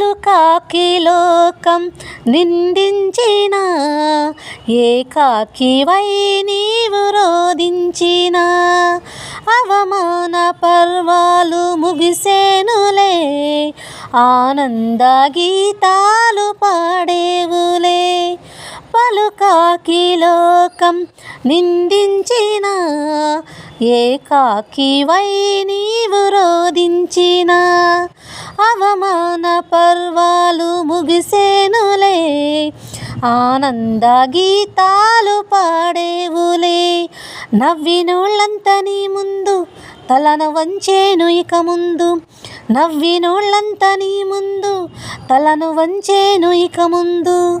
పలుకాకి లోకం నిందించిన ఏకాకివై నీవు రోధించిన. అవమాన పర్వాలు ముగిసేనులే ఆనంద గీతాలు పాడేవులే. పలుకాకి లోకం నిందించిన ఏకాకివై నీవు రోధించిన? అవమాన పర్వాలు ముగిసేనులే ఆనంద గీతాలు పాడేవులే. నవ్వినోళ్ళంత నీ ముందు తలను వంచేను ఇక ముందు నవ్వినోళ్ళంత నీ ముందు తలను వంచేను ఇక ముందు.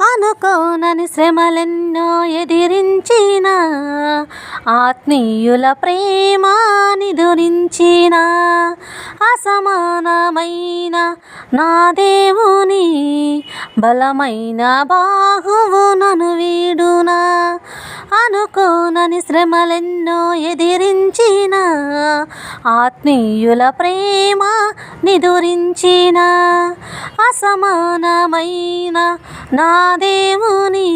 అనుకోనని శ్రమలెన్నో ఎదిరించిన ఆత్మీయుల ప్రేమాని నిదురించిన అసమానమైన నా దేవుని బలమైన బాహువు నను వీడునా. అనుకోనని శ్రమలెన్నో ఎదిరించిన ఆత్మీయుల ప్రేమ నిదురించిన అసమానమైన నా దేవుని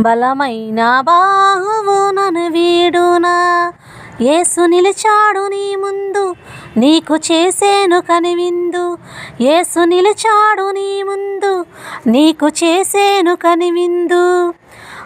బలమైన బాహువు నన్ను వీడునా? ఏసు నిలిచాడు నీ ముందు నీకు చేసేను కనివిందు. ఏసు నిలిచాడు నీ ముందు నీకు చేసేను కనివిందు.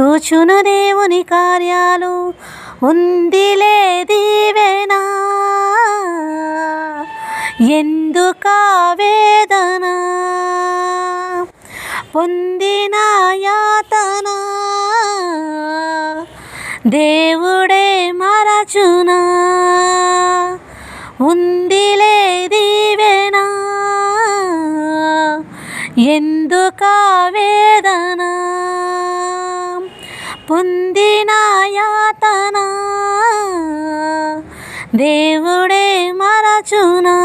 చూచును దేవుని కార్యాలు. ఉందిలే దీవెనా. ఎందుకా వేదన? పొందిన యాతన. దేవుడే మరచునా? ఉంది పొందిన యాతన దేవుడే మరచునా?